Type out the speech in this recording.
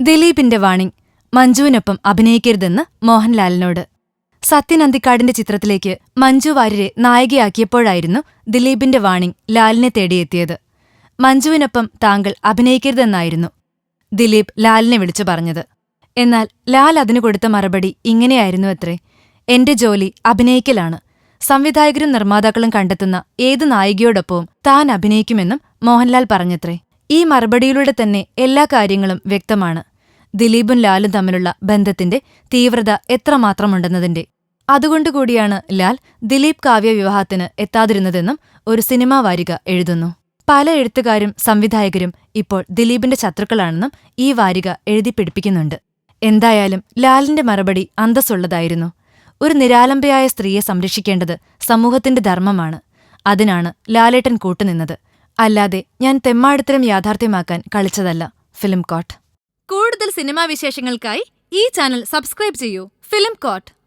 ദിലീപിന്റെ വാണിംഗ്. മഞ്ജുവിനൊപ്പം അഭിനയിക്കരുതെന്ന് മോഹൻലാലിനോട്. സത്യൻ അന്തിക്കാടിന്റെ ചിത്രത്തിലേക്ക് മഞ്ജു വാര്യരെ നായികയാക്കിയപ്പോഴായിരുന്നു ദിലീപിന്റെ വാണിംഗ് ലാലിനെ തേടിയെത്തിയത്. മഞ്ജുവിനൊപ്പം താങ്കൾ അഭിനയിക്കരുതെന്നായിരുന്നു ദിലീപ് ലാലിനെ വിളിച്ചു പറഞ്ഞത്. എന്നാൽ ലാൽ അതിനു കൊടുത്ത മറുപടി ഇങ്ങനെയായിരുന്നു അത്രേ. എന്റെ ജോലി അഭിനയിക്കലാണ്. സംവിധായകരും നിർമ്മാതാക്കളും കണ്ടെത്തുന്ന ഏത് നായികയോടൊപ്പവും താൻ അഭിനയിക്കുമെന്നും മോഹൻലാൽ പറഞ്ഞത്രേ. ഈ മറുപടിയിലൂടെ തന്നെ എല്ലാ കാര്യങ്ങളും വ്യക്തമാണ്. ദിലീപും ലാലും തമ്മിലുള്ള ബന്ധത്തിന്റെ തീവ്രത എത്രമാത്രമുണ്ടെന്നതിന്റെ. അതുകൊണ്ടുകൂടിയാണ് ലാൽ ദിലീപ് കാവ്യ വിവാഹത്തിന് എത്താതിരുന്നതെന്നും ഒരു സിനിമാ വാരിക എഴുതുന്നു. പല എഴുത്തുകാരും സംവിധായകരും ഇപ്പോൾ ദിലീപിന്റെ ശത്രുക്കളാണെന്നും ഈ വാരിക എഴുതി പിടിപ്പിക്കുന്നുണ്ട്. എന്തായാലും ലാലിന്റെ മറുപടി അന്തസ്സുള്ളതായിരുന്നു. ഒരു നിരാലംബയായ സ്ത്രീയെ സംരക്ഷിക്കേണ്ടത് സമൂഹത്തിന്റെ ധർമ്മമാണ്. അതിനാണ് ലാലേട്ടൻ കൂട്ടുനിന്നത്. അല്ലാതെ ഞാൻ തെമ്മാടിത്തരം യാഥാർത്ഥ്യമാക്കാൻ കളിച്ചതല്ല. Film coat. കൂടുതൽ സിനിമാ വിശേഷങ്ങൾക്കായി ഈ ചാനൽ സബ്സ്ക്രൈബ് ചെയ്യൂ. Film coat.